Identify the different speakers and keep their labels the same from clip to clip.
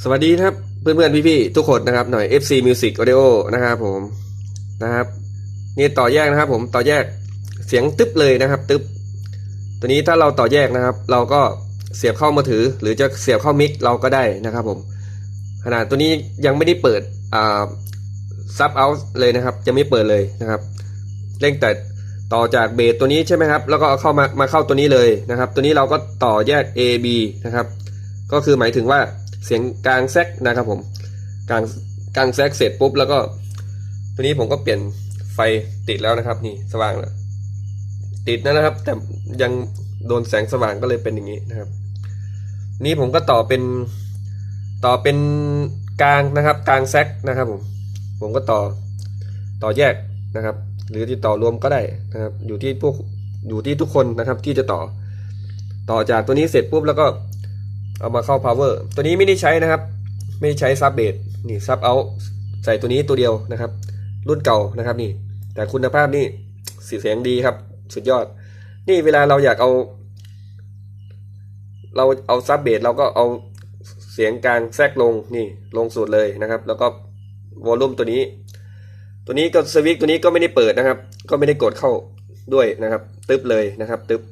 Speaker 1: สวัสดีครับเพื่อนๆพี่ๆทุกคนนะครับหน่อย FC Music Audio นะครับผมนะครับนี่ต่อแยกนะครับ ผมต่อแยกเสียงตึ๊บเลยนะครับ ตึ๊บตัวนี้ถ้าเราต่อแยกนะครับ เราก็เสียบเข้ามือถือ หรือจะเสียบเข้ามิกเราก็ได้นะครับ ผมขนาดตัวนี้ยังไม่ได้เปิดอ่าซับเอาเลยนะครับ จะไม่เปิดเลยนะครับเร่งแต่ต่อจากเบสตัวนี้ใช่ไหมครับ แล้วก็เอาเข้ามามาเข้าตัวนี้เลยนะครับ ตัวนี้เราก็ต่อแยก A B นะครับ ก็คือหมายถึงว่า เสียงกลางแซกนะครับผมกลางกลางแซกเสร็จปุ๊บแล้วก็ ตัวนี้ผมก็เปลี่ยนไฟติดแล้วนะครับ นี่สว่างแล้วติดนะครับ แต่ยังโดนแสงสว่างก็เลยเป็นอย่างนี้นะครับ นี่ผมก็ต่อเป็นต่อเป็นกลางนะครับ กลางแซกนะครับผมผมก็ต่อต่อแยกนะครับ หรือที่ต่อรวมก็ได้นะครับ อยู่ที่พวกอยู่ที่ทุกคนนะครับ ที่จะต่อ ต่อจากตัวนี้เสร็จปุ๊บแล้วก็ เอามาเข้า power ตัวนี้ไม่ได้ใช้นะครับ ไม่ได้ใช้ซับเบสนี่ซับเอาใส่ตัวนี้ตัวเดียวนะครับ รุ่นเก่านะครับนี่ แต่คุณภาพนี่สีเสียงดีครับ สุดยอด นี่เวลาเราอยากเอา เราเอาซับเบสเราก็เอาเสียงกลางแทรกลงนี่ลงสุดเลยนะครับ แล้วก็วอลลุ่มตัวนี้ ตัวนี้ก็สวิตตัวนี้ก็ไม่ได้เปิดนะครับ ก็ไม่ได้กดเข้าด้วยนะครับ ตึ๊บเลยนะครับ ตึ๊บ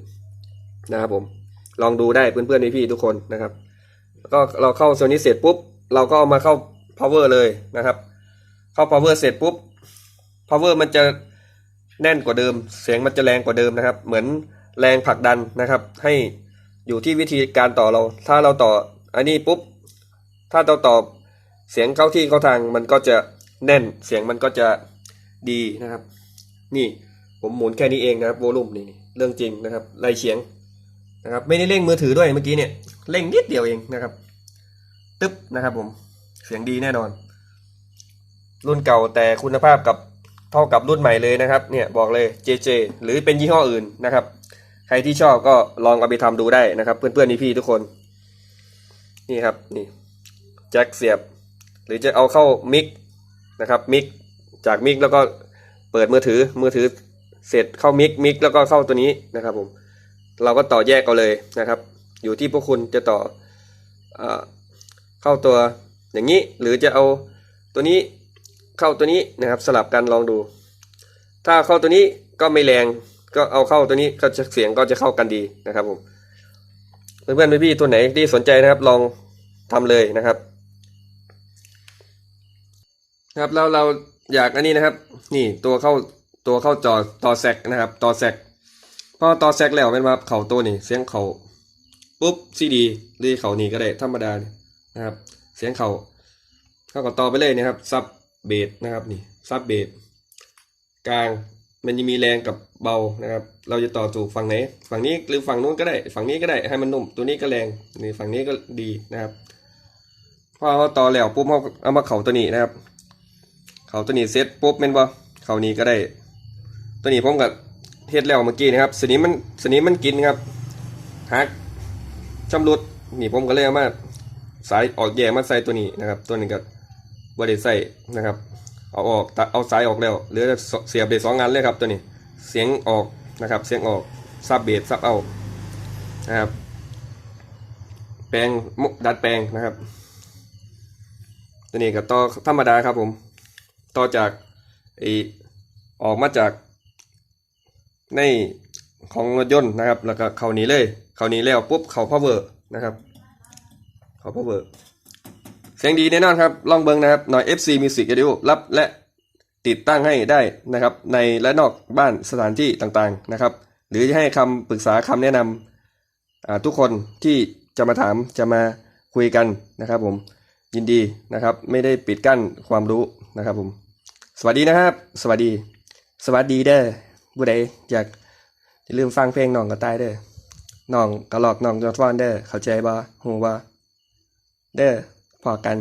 Speaker 1: นะครับผม ลองดูได้เพื่อนๆพี่ๆทุกคนนะครับก็เราเข้าโซนนี้เสร็จปุ๊บ เราก็เอามาเข้า power เลยนะครับ เข้า power เสร็จปุ๊บ power มันจะแน่นกว่าเดิม เสียงมันจะแรงกว่าเดิมนะครับ เหมือนแรงผลักดันนะครับ ให้อยู่ที่วิธีการต่อเรา ถ้าเราต่ออันนี้ปุ๊บ ถ้าเราต่อเสียงเข้าที่เข้าทางมันก็จะแน่น เสียงมันก็จะดีนะครับ นี่ผมหมุนแค่นี้เองนะครับโวลูมนี่เรื่องจริงนะครับไล่เสียง นะครับไม่ได้เร่งมือถือด้วยเมื่อกี้เนี่ยเร่งนิดเดียวเองนะครับ ตึ๊บนะครับผมเสียงดีแน่นอน รุ่นเก่าแต่คุณภาพกับเท่ากับรุ่นใหม่เลยนะครับเนี่ยบอกเลย JJ หรือเป็นยี่ห้ออื่นนะครับ ใครที่ชอบก็ลองเอาไปทำดูได้นะครับ เพื่อนๆพี่ๆทุกคน นี่ครับนี่แจ็คเสียบ หรือจะเอาเข้ามิกนะครับมิกจากมิกแล้วก็เปิดมือถือมือถือเสร็จเข้ามิกมิกแล้วก็เข้าตัวนี้นะครับผม เราก็ต่อแยกเอาเลยนะครับ อยู่ที่พวกคุณจะต่อเออเข้าตัวอย่างนี้หรือจะเอาตัวนี้เข้าตัวนี้นะครับสลับกันลองดู ถ้าเข้าตัวนี้ก็ไม่แรงก็เอาเข้าตัวนี้ก็จะเสียงก็จะเข้ากันดีนะครับผมเพื่อนๆพี่ๆตัวไหนที่สนใจนะครับลองทำเลยนะครับครับแล้วเราอยากอันนี้นะครับ นี่ตัวเข้าตัวเข้าจอต่อแซกนะครับ ต่อแซก พอต่อแซกแล้วเป็นว่าเขาตัวนี่เสียงเขาปุ๊บซีดีหรือเขานี่ก็ได้ธรรมดาเนี่ยนะครับ เสียงเขาเข้ากับต่อไปเลยนะครับซับเบสนะครับนี่ซับเบสกลางมันจะมีแรงกับเบานะครับ เราจะต่อสู่ฝั่งไหน ฝั่งนี้หรือฝั่งนู้นก็ได้ ฝั่งนี้ก็ได้ให้มันนุ่ม ตัวนี้ก็แรงนี่ฝั่งนี้ก็ดีนะครับพอเราต่อแล้วปุ๊บเราเอามาเข่าตัวนี้นะครับ เข่าตัวนี้เสร็จปุ๊บเป็นบ่เข่านี้ก็ได้ ตัวนี้ผมกับ เฮ็ดแล้วเมื่อกี้นะครับสนิมมันสนิมมันกินครับหักชำรุดนี่ผมก็เลยเอามาสายออกแย่มาใส่ตัวนี้นะครับ ตัวนี้ก็บริใส่นะครับ เอาออกเอาสายออกแล้วเหลือเสียบเบสสองงานเลยครับตัวนี้เสียงออกนะครับ เสียงออกซับเบสซับเอานะครับ แปลงมุกดัดแปลงนะครับ ตัวนี้กับต่อธรรมดาครับผม ต่อจากไอออกมาจาก ในของรถยนต์นะครับ แล้วก็เข้านี้เลย เข้านี้แล้วปุ๊บเข้า power นะครับ เข้า power เสียงดีแน่นอนครับ ลองเบิ่งนะครับหน่อย FC Music Audio รับและติดตั้งให้ได้นะครับ ในและนอกบ้านสถานที่ต่างๆนะครับ หรือจะให้คำปรึกษาคำแนะนำอ่าทุกคนที่จะมาถามจะมาคุยกันนะครับ ผมยินดีนะครับ ไม่ได้ปิดกั้นความรู้นะครับ ผม สวัสดีนะครับ สวัสดี สวัสดีเด้อ ผู้ใดอยากอย่าลืมฟังเพลงน้องกระตายเด้อน้องกระหลอกน้องจอดฟอนเด้อเข้าใจบ่ฮู้บ่เด้อพอกัน